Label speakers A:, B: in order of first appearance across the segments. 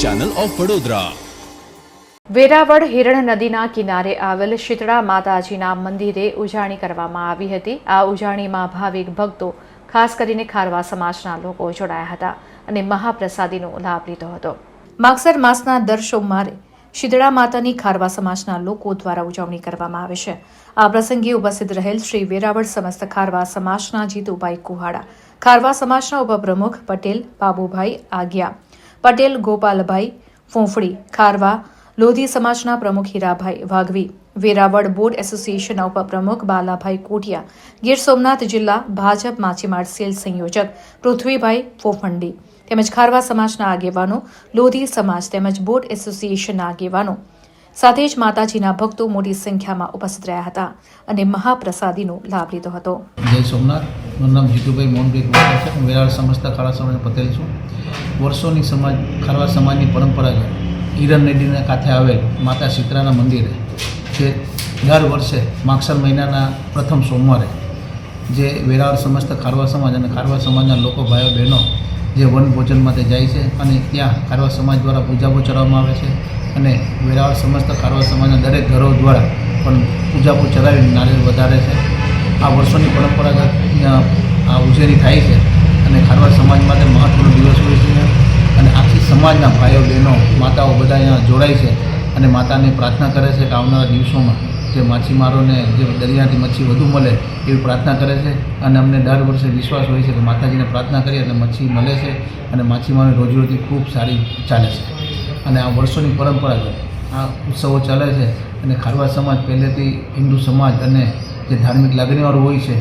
A: Channel of Vadodara
B: Veraval Hiran નદીના કિનારે આવેલ શીતળા માતાજીના મંદિરે ઉજાણી કરવામાં આવી હતી. આ ઉજાણીમાં ભાવિક ભક્તો, ખાસ કરીને ખારવા સમાજના લોકો જોડાયા હતા અને મહાપ્રસાદીનો લાભ લીધો હતો. માગસર માસના દર સોમવારે શીતળા માતાની ખારવા સમાજના લોકો દ્વારા ઉજવણી કરવામાં આવે છે. આ પ્રસંગે ઉપસ્થિત રહેલ શ્રી વેરાવળ સમસ્ત ખારવા સમાજના જીતુભાઈ કુહાડા ખારવા સમાજના ઉપપ્રમુખ પટેલ, બાબુભાઈ આગિયા, પટેલ, ગોપાલભાઈ ફોંફડી, ખારવા, લોધી સમાજના પ્રમુખ હીરાભાઈ વાઘવી, વેરાવળ બોર્ડ એસોસિએશનના ઉપપ્રમુખ બાલાભાઈ કોટિયા, ગીર સોમનાથ જિલ્લા ભાજપ માછીમાર સેલ સંયોજક પૃથ્વીભાઈ ફોફંડી, તેમજ ખારવા સમાજના આગેવાનો, લોધી સમાજ તેમજ બોર્ડ એસોસિએશનના આગેવાનો. સાથે જ માતાજીના ભક્તો મોટી સંખ્યામાં ઉપસ્થિત રહ્યા હતા અને મહાપ્રસાદીનો લાભ લીધો હતો.
C: જય સોમનાથ. મારું નામ જીતુભાઈ મોહનભાઈ કુમાર છે. હું વેરાળ સમજતા ખારવા સમાજ પટેલ છું. વર્ષોની સમાજ, ખારવા સમાજની પરંપરાગત હિરણ નદીના કાંઠે આવેલ માતા શીતળાના મંદિરે, જે દર વર્ષે માગસર મહિનાના પ્રથમ સોમવારે જે વેરાળ સમસ્ત ખારવા સમાજ અને ખારવા સમાજના લોકો, ભાઈઓ, બહેનો જે વન ભોજન માટે જાય છે અને ત્યાં ખારવા સમાજ દ્વારા પૂજાઓ ચડાવવામાં આવે છે અને વેરાવળ સમસ્ત ખારવા સમાજના દરેક ઘરો દ્વારા પણ પૂજાપો ચડાવીને નારિયેળ વધારે છે. આ વર્ષોની પરંપરાગત આ ઉજવણી થાય છે અને ખારવા સમાજ માટે મહત્વનો દિવસ હોય છે અને આખી સમાજના ભાઈઓ, બહેનો, માતાઓ બધા અહીંયા જોડાય છે અને માતાને પ્રાર્થના કરે છે કે આવનારા દિવસોમાં જે માછીમારોને જે દરિયાથી મચ્છી વધુ મળે એવી પ્રાર્થના કરે છે અને અમને દર વર્ષે વિશ્વાસ હોય છે કે માતાજીને પ્રાર્થના કરીએ એટલે મચ્છી મળે છે અને માછીમારોની રોજીરોટી ખૂબ સારી ચાલે છે. અને આ વર્ષોની પરંપરાગત આ ઉત્સવો ચાલે છે અને ખારવા સમાજ પહેલેથી હિન્દુ સમાજ અને જે ધાર્મિક લાગણીવાળું હોય છે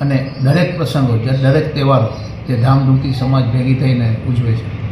C: અને દરેક પ્રસંગો દરેક તહેવારો જે ધામધૂમથી સમાજ ભેગી થઈને ઉજવે છે.